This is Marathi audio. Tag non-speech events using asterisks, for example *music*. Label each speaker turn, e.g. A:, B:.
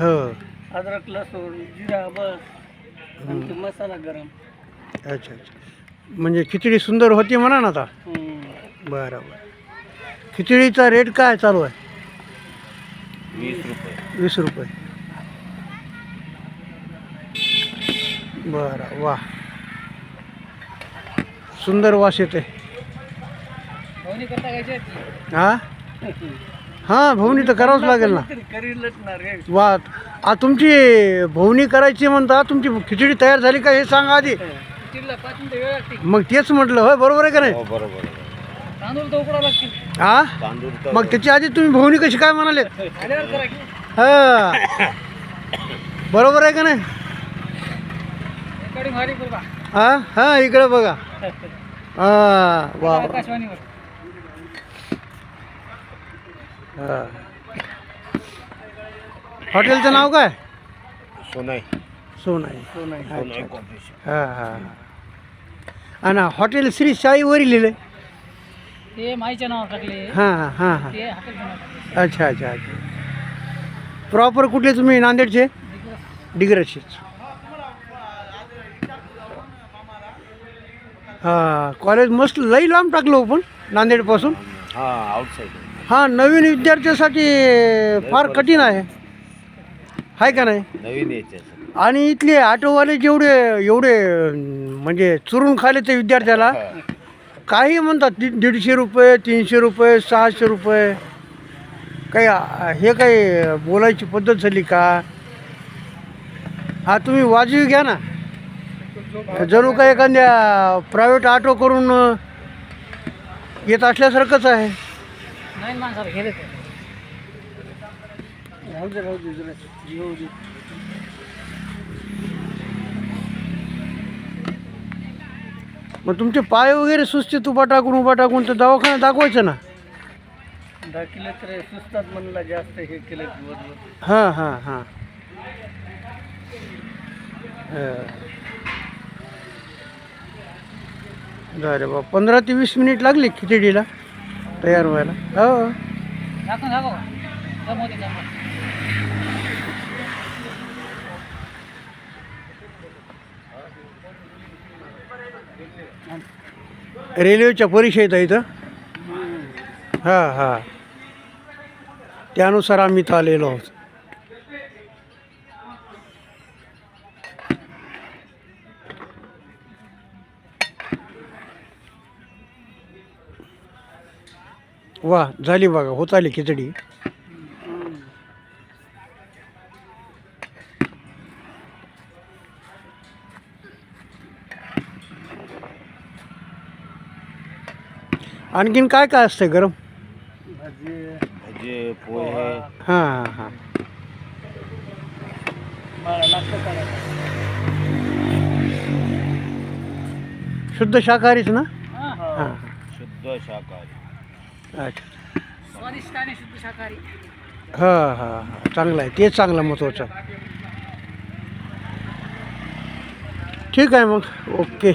A: हो.
B: अद्रक लसूण जिरा बस. आणि ते मसाला गरम.
A: अच्छा अच्छा. म्हणजे खिचडी सुंदर होती म्हणा ना आता?
B: हम्म.
A: बरं बरं. खिचडीचा रेट काय चालू आहे?
C: वीस रुपये.
A: वीस रुपये. बरं वा सुंदर वास येते
B: करता घ्यायचे
A: हा? *laughs* हां भवनी तर करावंच लागेल ना.
B: करीलच ना रे
A: वा आ तुमची भवनी करायची म्हणता तुमची खिचडी तयार झाली का हे सांगा आधी.
B: किल्ला पाच मिनिटं वेळ लागते
A: मग तेच म्हटलं होय बरोबर आहे का नाही?
C: हो बरोबर आहे.
B: तांदूळ तर उकडा लागतील.
A: हा
C: तांदूळ तर
A: मग त्याची आधी तुम्ही भवनी कशी काय म्हणाले?
B: आल्यावर करा की.
A: हा. बरोबर आहे का नाही?
B: बघा.
A: हा हा इकडे बघा. हा वा वा.
B: आकाशवाणीवर.
A: हा. हॉटेलचं नाव काय?
C: सोनाई.
A: सोनाई.
C: सोनाई.
A: हा हा. आणि हॉटेल श्री साईवरी लिहिलं
B: ते माईच्या नावावर टाकले
A: हां हां हां. हां
B: ते हॉटेल नाव टाकले
A: अच्छा अच्छा अच्छा. प्रॉपर कुठले तुम्ही नांदेडचे? डिग्रजचेच हां कॉलेज मस्त लई लांब टाकलं हो पण नांदेडपासून?
C: हा आउटसाईड
A: हां नवीन विद्यार्थ्यासाठी फार कठीण आहे. आहे का नाही?
C: नवीन
A: आणि इथले ऑटोवाले जेवढे एवढे म्हणजे चुरून खाले ते विद्यार्थ्याला काही म्हणतात दीड दीडशे रुपये तीनशे रुपये सहाशे रुपये. काही आ- हे काही बोलायची पद्धत झाली का? हा तुम्ही वाजवी घ्या ना. जणू काय एखाद्या प्रायव्हेट ऑटो करून येत असल्यासारखंच आहे.
B: नाही माणसाला गेले ते राहू दे राहू दे जरा येऊ दे
A: मग तुमचे पाय वगैरे सुस्ते तुबा टाकून उभा टाकून तर दवाखान्यात दाखवायचं ना?
B: दाखिले तर सुस्तात म्हणला जास्त हे केलं दिवसभर
A: हां हां हां. अरे बा पंधरा ते वीस मिनिट लागली खिचडीला? तयार व्हायला. हो. रेल्वेच्या परीक्षेत आहे इथं. हां हां. त्यानुसार आम्ही इथं आलेलो आहोत. वा झाली बघा होत आली खिचडी. आणखीन काय काय असतं गरम?
B: भाजी
C: भजे पोहे.
A: हां हां हां. शुद्ध शाकाहारीच ना?
B: हां
A: हां.
C: शुद्ध शाकाहारी.
A: अच्छा
B: स्वादिष्ट आणि शुद्ध शाकाहारी.
A: हां हां हां. चांगलं आहे. तेच चांगलं महत्त्वाचं. ठीक आहे मग. ओके.